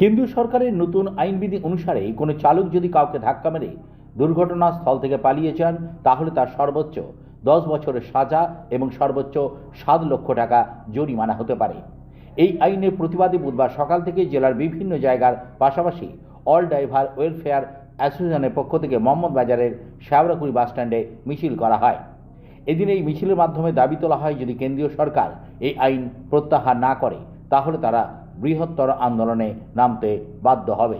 কেন্দ্রীয় সরকারের নতুন আইনবিধি অনুসারে কোনো চালক যদি কাউকে ধাক্কা মেরে দুর্ঘটনাস্থল থেকে পালিয়ে যান, তাহলে তার সর্বোচ্চ দশ বছরের সাজা এবং সর্বোচ্চ সাত লক্ষ টাকা জরিমানা হতে পারে। এই আইনের প্রতিবাদে বুধবার সকাল থেকে জেলার বিভিন্ন জায়গার পাশাপাশি অল ড্রাইভার ওয়েলফেয়ার অ্যাসোসিয়েশনের পক্ষ থেকে মোহাম্মদ বাজারের শ্যাওড়াকুড়ি বাসস্ট্যান্ডে মিছিল করা হয়। এদিন এই মিছিলের মাধ্যমে দাবি তোলা হয়, যদি কেন্দ্রীয় সরকার এই আইন প্রত্যাহার না করে তাহলে তারা বৃহত্তর আন্দোলনে নামতে বাধ্য হবে।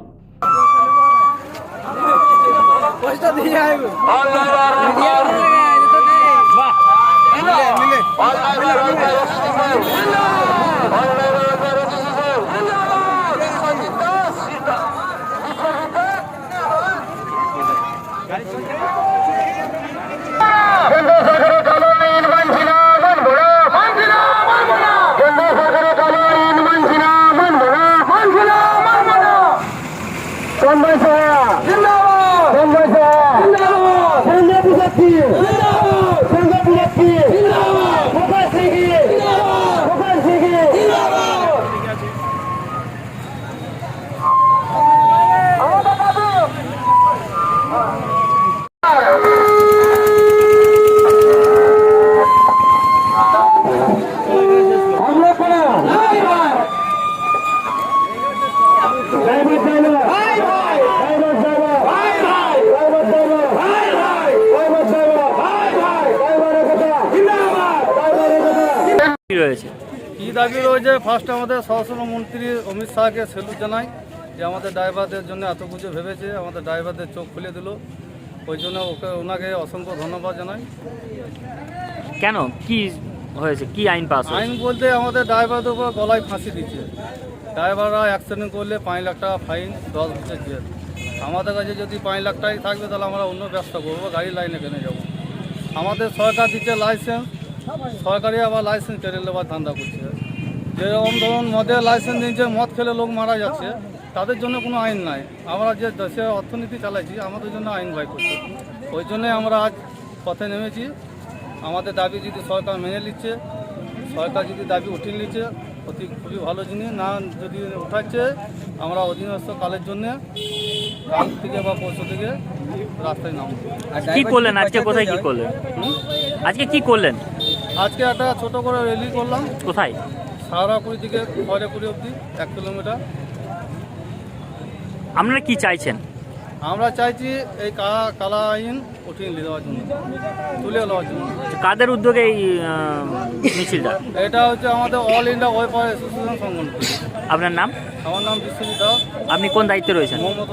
전발사! 전발사! 전발사! 전발사! 전발사! 일나와 반발사 কি রয়েছে? কি দাবি রয়েছে? ফার্স্ট আমাদের স্বরাষ্ট্র মন্ত্রী অমিত শাহকে সেলুট জানাই যে আমাদের ড্রাইভারদের জন্য এত কিছু ভেবেছে আমাদের ড্রাইভারদের চোখ খুলে দিল। ওই জন্য ওকে ওনাকে অসংখ্য ধন্যবাদ জানাই। কেন? কি হয়েছে? কি আইন পাস আইন বলতে আমাদের ড্রাইভারদের উপর গলায় ফাঁসি দিচ্ছে। ড্রাইভাররা অ্যাক্সিডেন্ট করলে পাঁচ লাখ টাকা ফাইন দশ বছর জেল আমাদের কাছে যদি পাঁচ লাখ টাকাই থাকবে তাহলে আমরা অন্য ব্যবসা করব গাড়ি লাইনে কেনে যাব। আমাদের সরকার দিচ্ছে লাইসেন্স সরকারি আবার লাইসেন্স কেড়ে নেওয়ার ধান্দা করছে। যেরকম ধরুন মদের লাইসেন্স নিয়েছে মদ খেলে লোক মারা যাচ্ছে তাদের জন্য কোনো আইন নাই। আমরা যে দেশে অর্থনীতি চালাইছি আমাদের জন্য আইন বাই করছে। ওই জন্যই আমরা আজ পথে নেমেছি। আমাদের দাবি যদি সরকার মেনে নিচ্ছে সরকার যদি দাবি উঠিয়ে নিচ্ছে অতি খুবই ভালো জিনিস। না যদি উঠাচ্ছে আমরা অধীনস্থ কালের জন্য কাল থেকে বা পরশু থেকে রাস্তায় নামবো। কি করলেন? আজকে কোথায় কি করলেন? আজকে কি করলেন? আজকে একটা ছোট করে র্যালি করলাম। কোথায়? সারাপুরি থেকে খয়রাপুরি অবধি এক কিলোমিটার আপনারা কি চাইছেন? আমরা চাইছি এই কালা কালা আইন উঠিয়ে নিয়ে দেওয়ার জন্য তুলে নেওয়ার জন্য। কাদের উদ্যোগে এই মিছিলটা? এটা হচ্ছে আমাদের অল ইন্ডিয়া ওয়েপার অ্যাসোসিয়েশন সংগঠন। আপনার নাম? আমার নাম বিশ্বজিৎ আপনি কোন দায়িত্বে রয়েছেন? মোহাম্মদ